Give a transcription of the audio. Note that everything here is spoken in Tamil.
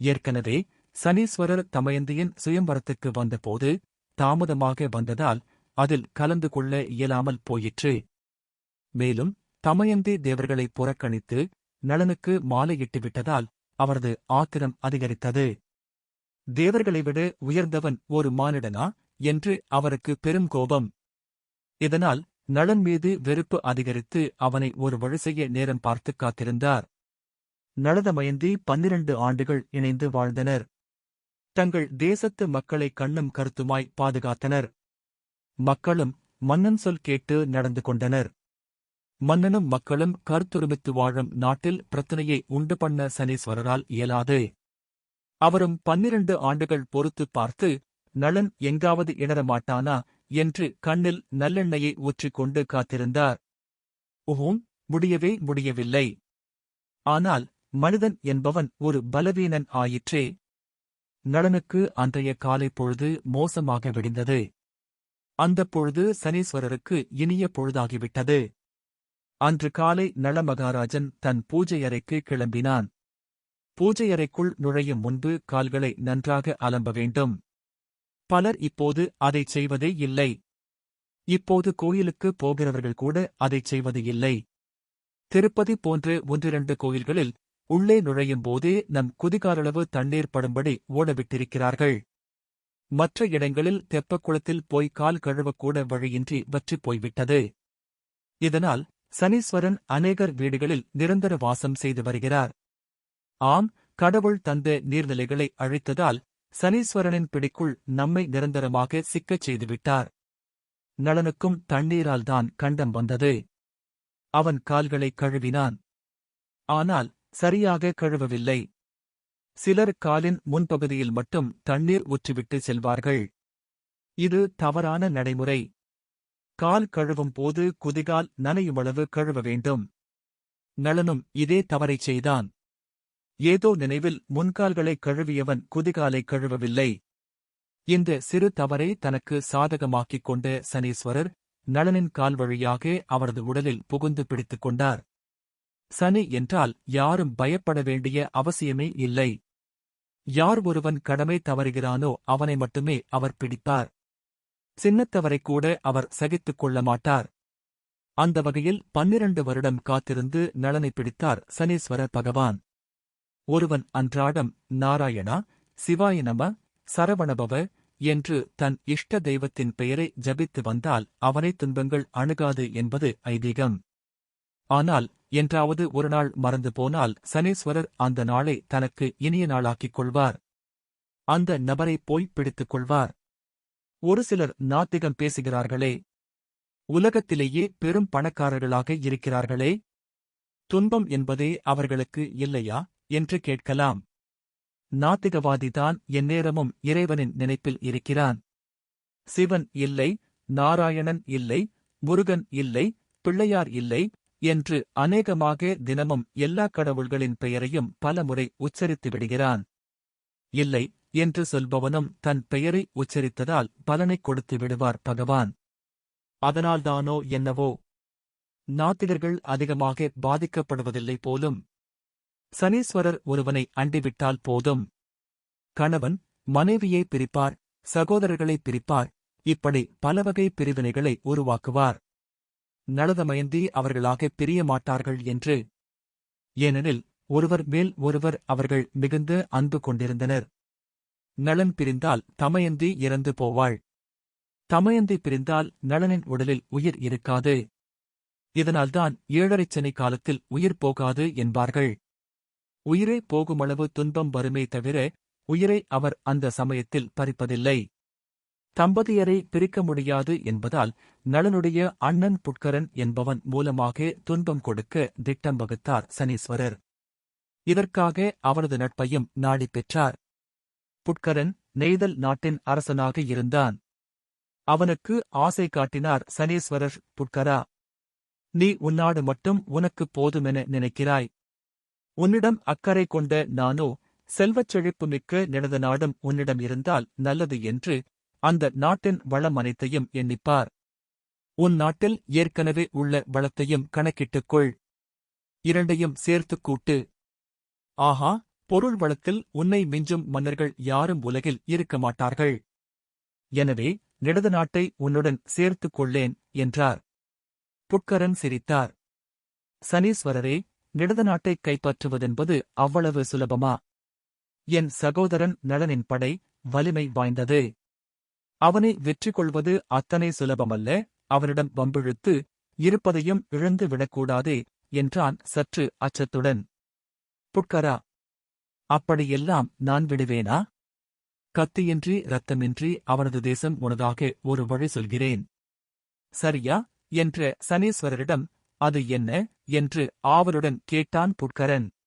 ஏற்கனவே சனீஸ்வரர் தமயந்தியின் சுயம்பரத்துக்கு வந்தபோது தாமதமாக வந்ததால் அதில் கலந்து கொள்ள இயலாமல் போயிற்று. மேலும் தமயந்தி தேவர்களை புறக்கணித்து நளனுக்கு மாலையிட்டு விட்டதால் அவரது ஆத்திரம் அதிகரித்தது. தேவர்களை விட உயர்ந்தவன் ஒரு மானிடனா என்று அவருக்கு பெரும் கோபம். இதனால் நளன் மீது வெறுப்பு அதிகரித்து அவனை ஒரு வழி செய்ய நேரம் பார்த்து காத்திருந்தார். நளதமயந்தி பன்னிரண்டு ஆண்டுகள் இணைந்து வாழ்ந்தனர். தங்கள் தேசத்து மக்களை கண்ணும் கருத்துமாய் பாதுகாத்தனர். மக்களும் மன்னன் சொல் கேட்டு நடந்து கொண்டனர். மன்னனும் மக்களும் கருத்துரிமித்து வாழும் நாட்டில் பிரச்சனையை உண்டு பண்ண சனீஸ்வரரால் இயலாது. அவரும் பன்னிரண்டு ஆண்டுகள் பொறுத்து பார்த்து நளன் எங்காவது இணரமாட்டானா என்று கண்ணில் நல்லெண்ணெயை ஊற்றிக்கொண்டு காத்திருந்தார். ஓம் முடியவே முடியவில்லை. ஆனால் மனிதன் என்பவன் ஒரு பலவீனன் ஆயிற்றே. நளனுக்கு அன்றைய காலை பொழுது மோசமாக விடிந்தது. அந்தப் பொழுது சனீஸ்வரருக்கு இனிய பொழுதாகிவிட்டது. அன்று காலை நளமகாராஜன் தன் பூஜையறைக்கு கிளம்பினான். பூஜையறைக்குள் நுழையும் முன்பு கால்களை நன்றாக அலம்ப வேண்டும். பலர் இப்போது அதைச் செய்வதே இல்லை. இப்போது கோயிலுக்கு போகிறவர்கள் கூட அதைச் செய்வது இல்லை. திருப்பதி போன்ற ஒன்றிரண்டு கோயில்களில் உள்ளே நுழையும் போதே நம் குதிகாரளவு தண்ணீர் படும்படி ஓடவிட்டிருக்கிறார்கள். மற்ற இடங்களில் தெப்பக்குளத்தில் போய் கால் கழுவக்கூட வழியின்றி வற்றிப் போய்விட்டது. இதனால் சனீஸ்வரன் அநேகர் வீடுகளில் நிரந்தர வாசம் செய்து வருகிறார். ஆம் கடவுள் தந்த நீர்நிலைகளை அழித்ததால் சனீஸ்வரனின் பிடிக்குள் நம்மை நிரந்தரமாக சிக்கச் செய்துவிட்டார். நளனுக்கும் தண்ணீரால்தான் கண்டம் வந்தது. அவன் கால்களை கழுவினான். ஆனால் சரியாக கழுவவில்லை. சிலர் காலின் முன்பகுதியில் மட்டும் தண்ணீர் ஊற்றிவிட்டு செல்வார்கள். இது தவறான நடைமுறை. கால் கழுவும் போது குதிகால் நனையுமளவு கழுவ வேண்டும். நளனும் இதே தவறைச் செய்தான். ஏதோ நினைவில் முன்கால்களை கழுவியவன் குதிகாலை கழுவவில்லை. இந்த சிறு தவறை தனக்கு சாதகமாக்கிக் கொண்ட சனீஸ்வரர் நளனின் கால் வழியாக அவரது உடலில் புகுந்து பிடித்துக் கொண்டார். சனி என்றால் யாரும் பயப்பட வேண்டிய அவசியமே இல்லை. யார் ஒருவன் கடமை தவறுகிறானோ அவனை மட்டுமே அவர் பிடிப்பார். சின்னத்தவரை கூட அவர் சகித்துக் கொள்ள மாட்டார். அந்த வகையில் பன்னிரண்டு வருடம் காத்திருந்து நலனை பிடித்தார் சனீஸ்வர பகவான். ஒருவன் அன்றாடம் நாராயணா சிவாயனம சரவணபவ என்று தன் இஷ்ட தெய்வத்தின் பெயரை ஜபித்து வந்தால் அவனை துன்பங்கள் அணுகாது என்பது ஐதீகம். ஆனால் என்றாவது ஒருநாள் மறந்து போனால் சனீஸ்வரர் அந்த நாளை தனக்கு இனிய நாளாக்கிக் கொள்வார். அந்த நபரை போய் பிடித்துக் கொள்வார். ஒரு சிலர் நாத்திகம் பேசுகிறார்களே. உலகத்திலேயே பெரும் பணக்காரர்களாக இருக்கிறார்களே. துன்பம் என்பதே அவர்களுக்கு இல்லையா என்று கேட்கலாம். நாத்திகவாதிதான் எந்நேரமும் இறைவனின் நினைப்பில் இருக்கிறான். சிவன் இல்லை நாராயணன் இல்லை முருகன் இல்லை பிள்ளையார் இல்லை என்று அநேகமாக தினமும் எல்லா கடவுள்களின் பெயரையும் பலமுறை உச்சரித்து விடுகிறான் இல்லை என்று சொல்பவனும் தன் பெயரை உச்சரித்ததால் பலனைக் கொடுத்து விடுவார் பகவான். அதனால்தானோ என்னவோ? நாத்திகர்கள் அதிகமாக பாதிக்கப்படுவதில்லை போலும். சனீஸ்வரர் ஒருவனை அண்டிவிட்டால் போதும். கணவன் மனைவியை பிரிப்பார் சகோதரர்களை பிரிப்பார் இப்படி பலவகை பிரிவினைகளை உருவாக்குவார். நளதமயந்தி அவர்களாக பிரிய மாட்டார்கள் என்று. ஏனெனில் ஒருவர் மேல் ஒருவர் அவர்கள் மிகுந்த அன்பு கொண்டிருந்தனர். நளன் பிரிந்தால் தமயந்தி இறந்து போவாள். தமயந்தி பிரிந்தால் நளனின் உடலில் உயிர் இருக்காது. இதனால்தான் ஏழரைச் சனி காலத்தில் உயிர் போகாது என்பார்கள். உயிரே போகுமளவு துன்பம் வருமே தவிர உயிரை அவர் அந்த சமயத்தில் பறிப்பதில்லை. தம்பதியரை பிரிக்க முடியாது என்பதால் நளனுடைய அண்ணன் புட்கரன் என்பவன் மூலமாக துன்பம் கொடுக்க திட்டம் வகுத்தார் சனீஸ்வரர். இதற்காக அவரது நட்பையும் நாடிப் பெற்றார். புட்கரன் நெய்தல் நாட்டின் அரசனாக இருந்தான். அவனுக்கு ஆசை காட்டினார் சனீஸ்வரர் புட்கரா நீ உன்னாடு மட்டும் உனக்குப் போதுமென நினைக்கிறாய். உன்னிடம் அக்கறை கொண்ட நானோ செல்வச் செழிப்புமிக்க நினத நாடும் உன்னிடம் இருந்தால் நல்லது என்று அந்த நாட்டின் வளம் அனைத்தையும் எண்ணிப்பார். உன் நாட்டில் ஏற்கனவே உள்ள வளத்தையும் கணக்கிட்டுக் கொள் இரண்டையும் சேர்த்துக் கூட்டு. ஆஹா பொருள் வளத்தில் உன்னை மிஞ்சும் மன்னர்கள் யாரும் உலகில் இருக்க மாட்டார்கள். எனவே நிடத நாட்டை உன்னுடன் சேர்த்துக் கொள்ளேன் என்றார். புட்கரன் சிரித்தார். சனீஸ்வரரே நிடது நாட்டை கைப்பற்றுவதென்பது அவ்வளவு சுலபமா? என் சகோதரன் நலனின் படை வலிமை வாய்ந்தது. அவனை வெற்றி கொள்வது அத்தனை சுலபமல்ல. அவனிடம் வம்பிழுத்து இருப்பதையும் இழந்து விடக்கூடாதே என்றான் சற்று அச்சத்துடன். புட்கரா அப்படியெல்லாம் நான் விடுவேனா? கத்தியின்றி இரத்தமின்றி அவனது தேசம் உனதாக ஒரு வழி சொல்கிறேன். சரியா? என்ற சனீஸ்வரரிடம் அது என்ன? என்று ஆவலுடன் கேட்டான் புட்கரன்.